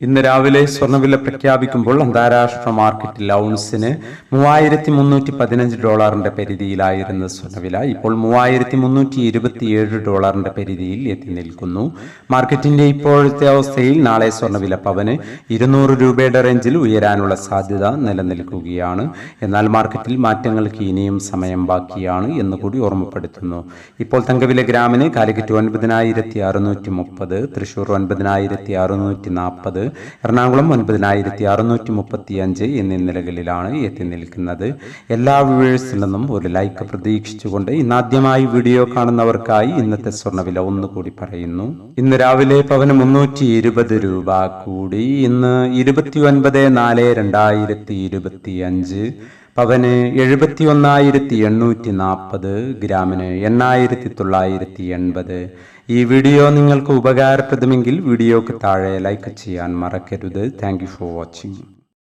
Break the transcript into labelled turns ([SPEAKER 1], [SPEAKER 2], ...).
[SPEAKER 1] ഇന്ന് രാവിലെ സ്വർണവില പ്രഖ്യാപിക്കുമ്പോൾ അന്താരാഷ്ട്ര മാർക്കറ്റിൽ ഔൺസിന് മൂവായിരത്തി മുന്നൂറ്റി പതിനഞ്ച് ഡോളറിന്റെ പരിധിയിലായിരുന്ന സ്വർണവില ഇപ്പോൾ മൂവായിരത്തി മുന്നൂറ്റി ഇരുപത്തിയേഴ് ഡോളറിന്റെ പരിധിയിൽ എത്തി നിൽക്കുന്നു. മാർക്കറ്റിന്റെ ഇപ്പോഴത്തെ അവസ്ഥയിൽ നാളെ സ്വർണവില പവന് ഇരുന്നൂറ് രൂപയുടെ റേഞ്ചിൽ ഉയരാനുള്ള സാധ്യത നിലനിൽക്കുകയാണ്. എന്നാൽ മാർക്കറ്റിൽ മാറ്റങ്ങൾക്ക് ഇനിയും സമയം ബാക്കിയാണ് എന്ന് കൂടി ഓർമ്മപ്പെടുത്തുന്നു. ഇപ്പോൾ തങ്കവില ഗ്രാമിന് കാലിക്കറ്റ് ഒൻപതിനായിരത്തി അറുന്നൂറ്റി മുപ്പത് തൃശൂർ ഒൻപതിനായിരത്തി അറുന്നൂറ്റി നാൽപ്പത് എറണാകുളം ഒൻപതിനായിരത്തി അറുന്നൂറ്റി മുപ്പത്തി അഞ്ച് എന്നീ നിലകളിലാണ് എത്തി നിൽക്കുന്നത്. എല്ലാ വ്യൂവേഴ്സിൽ നിന്നും ഒരു ലൈക്ക് പ്രതീക്ഷിച്ചുകൊണ്ട് ഇന്നാദ്യമായി വീഡിയോ കാണുന്നവർക്കായി ഇന്നത്തെ സ്വർണവില ഒന്നുകൂടി പറയുന്നു. ഇന്ന് രാവിലെ പവന് മുന്നൂറ്റി ഇരുപത് രൂപ കൂടി. ഇന്ന് ഇരുപത്തി ഒൻപത് നാല് രണ്ടായിരത്തി ഇരുപത്തി അഞ്ച് പവന് എഴുപത്തി ഒന്നായിരത്തി എണ്ണൂറ്റി നാൽപ്പത് ഗ്രാമിന് എണ്ണായിരത്തി തൊള്ളായിരത്തി എൺപത് ഈ വീഡിയോ നിങ്ങൾക്ക് ഉപകാരപ്രദമെങ്കിൽ വീഡിയോക്ക് താഴെ ലൈക്ക് ചെയ്യാൻ മറക്കരുത്. Thank for watching